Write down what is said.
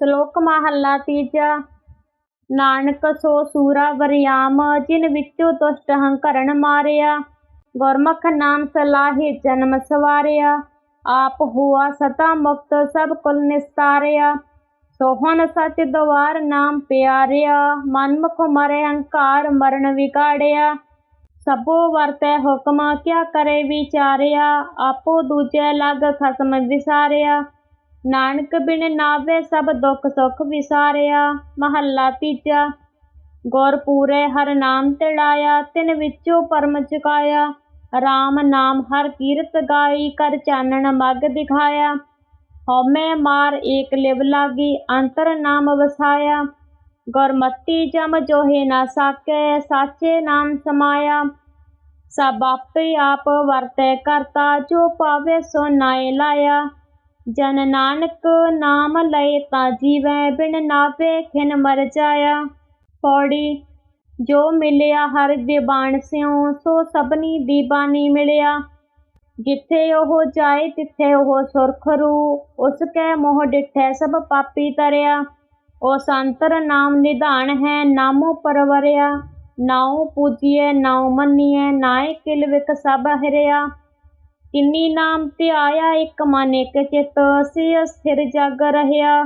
ਸ਼ਲੋਕ ਮਹੱਲਾ ਤੀਜਾ, ਨਾਨਕ ਸੋ ਸੂਰਾ ਵਰਿਆਮ, ਜਿਨ ਵਿੱਚੋਂ ਦੁਸ਼ਟ ਹੰਕਰਨ ਮਾਰਿਆ। ਗੁਰਮੁਖ ਨਾਮ ਸਲਾਹੇ ਜਨਮ ਸਵਾਰਿਆ। ਆਪ ਹੋਆ ਸਤਾ ਮੁਕਤ ਸਭ ਕੁਲ ਨਿਸਤਾਰਿਆ। ਸੋਹਣ ਸਚ ਦਵਾਰ ਨਾਮ ਪਿਆਰਿਆ। ਮਨਮੁਖ ਮਰੇ ਹੰਕਾਰ ਮਰਨ ਵਿਗਾੜਿਆ। ਸਭੋ ਵਰਤੈ ਹੁਕਮ ਕਿਆ ਕਰੇ ਵਿਚਾਰਿਆ। ਆਪੋ ਦੂਜੇ ਲਗ ਖਸਮ ਵਿਸਾਰਿਆ। ਨਾਨਕ ਬਿਨ ਨਾਵੇ ਸਭ ਦੁੱਖ ਸੁੱਖ ਵਿਸਾਰਿਆ, ਮਹੱਲਾ ਤੀਜਾ। ਗੁਰ ਪੂਰੇ ਹਰ ਨਾਮ ਤਿੜਾਇਆ, ਤਿਨ ਵਿੱਚੋਂ ਪਰਮ ਚੁਕਾਇਆ। ਰਾਮ ਨਾਮ ਹਰ ਕੀਰਤ ਗਾਈ, ਕਰ ਚਾਨਣ ਮਗ ਦਿਖਾਇਆ। ਹਉਮੈ ਮਾਰ ਏਕ ਲਿਵ ਲਾਗੀ, ਅੰਤਰ ਨਾਮ ਵਸਾਇਆ। ਗੁਰਮਤੀ ਜਮ ਜੋਹੇ ਨਾ ਸਾਕੇ, ਸਾਚੇ ਨਾਮ ਸਮਾਇਆ। ਸਭ ਆਪੇ ਆਪ ਵਰਤੈ ਕਰਤਾ, ਜੋ ਪਾਵੇ ਸੋ ਨਾਏ ਲਾਇਆ। ਜਨ ਨਾਨਕ ਨਾਮ ਲਏ ਤਾ ਜੀਵੈ ਬਿਨ ਨਾਵੇ ਖਿਨ ਮਰ ਜਾਇਆ। ਪੌੜੀ, ਜੋ ਮਿਲਿਆ ਹਰ ਦੇ ਬਾਣ ਸਿਉ, ਸੋ ਸਭਨੀ ਦੀ ਬਾਣੀ ਮਿਲਿਆ। ਜਿੱਥੇ ਉਹ ਜਾਏ ਤਿੱਥੇ ਉਹ ਸੁਰਖ ਰੂ, ਉਸ ਕੈ ਮੋਹ ਡਿਠੈ ਸਭ ਪਾਪੀ ਤਰਿਆ। ਉਸ ਅੰਤਰ ਨਾਮ ਨਿਧਾਨ ਹੈ, ਨਾਮੋ ਪਰਵਰਿਆ। ਨਾਉ ਪੂਜੀਐ, ਨਾਉ ਮੰਨੀਐ, ਨਾਏ ਕਿਲ ਵਿਕ ਸਭ ਹਰਿਆ। ਕਿੰਨੀ ਨਾਮ ਧਿਆਇਆ ਇੱਕ ਮਨ ਇੱਕ ਚਿਤ ਸੇ ਅਸਥਿਰ ਜਗ ਰਹਿਆ।